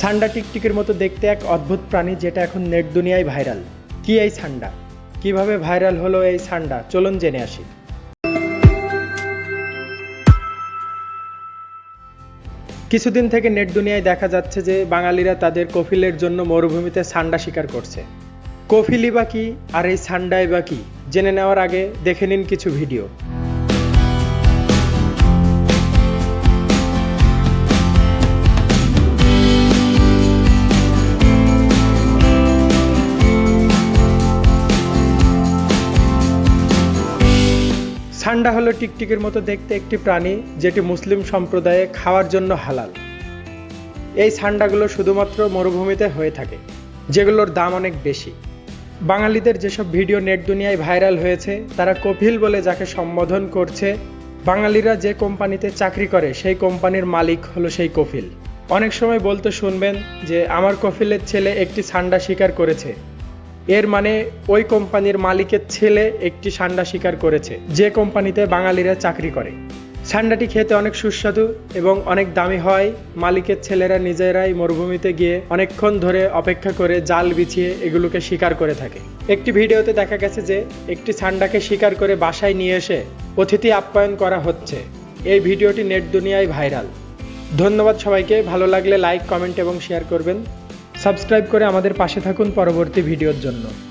সান্ডা টিকটিকের মতো দেখতে এক অদ্ভুত প্রাণী যেটা এখন নেট দুনিয়ায় ভাইরাল। কি এই সান্ডা? কীভাবে ভাইরাল হলো এই সান্ডা? চলুন জেনে আসি। কিছুদিন থেকে নেট দুনিয়ায় দেখা যাচ্ছে যে বাঙালিরা তাদের কফিলের জন্য মরুভূমিতে সান্ডা শিকার করছে। কফিলই বা কি আর এই সান্ডাই বা কি? জেনে নেওয়ার আগে দেখে নিন কিছু ভিডিও। সান্ডা হলো টিকটিকের মতো দেখতে একটি প্রাণী যেটি মুসলিম সম্প্রদায়ে খাওয়ার জন্য হালাল। এই সান্ডাগুলো শুধুমাত্র মরুভূমিতে হয়ে থাকে, যেগুলোর দাম অনেক বেশি। বাঙালিদের যেসব ভিডিও নেট দুনিয়ায় ভাইরাল হয়েছে, তারা কপিল বলে যাকে সম্বোধন করছে, বাঙালিরা যে কোম্পানিতে চাকরি করে, সেই কোম্পানির মালিক হলো সেই কফিল। অনেক সময় বলতে শুনবেন যে, আমার কফিলের ছেলে একটি সান্ডা শিকার করেছে। এর মানে ওই কোম্পানির মালিকের ছেলে একটি সান্ডা শিকার করেছে, যে কোম্পানিতে বাঙালিরা চাকরি করে। সান্ডাটি খেতে অনেক সুস্বাদু এবং অনেক দামি হয়। মালিকের ছেলেরা নিজেরাই মরুভূমিতে গিয়ে অনেকক্ষণ ধরে অপেক্ষা করে জাল বিছিয়ে এগুলোকে শিকার করে থাকে। একটি ভিডিওতে দেখা গেছে যে, একটি সান্ডাকে শিকার করে বাসায় নিয়ে এসে অতিথি আপ্যায়ন করা হচ্ছে। এই ভিডিওটি নেট দুনিয়ায় ভাইরাল। ধন্যবাদ সবাইকে, ভালো লাগলে লাইক, কমেন্ট এবং শেয়ার করবেন। সাবস্ক্রাইব করে আমাদের পাশে থাকুন পরবর্তী ভিডিওর জন্য।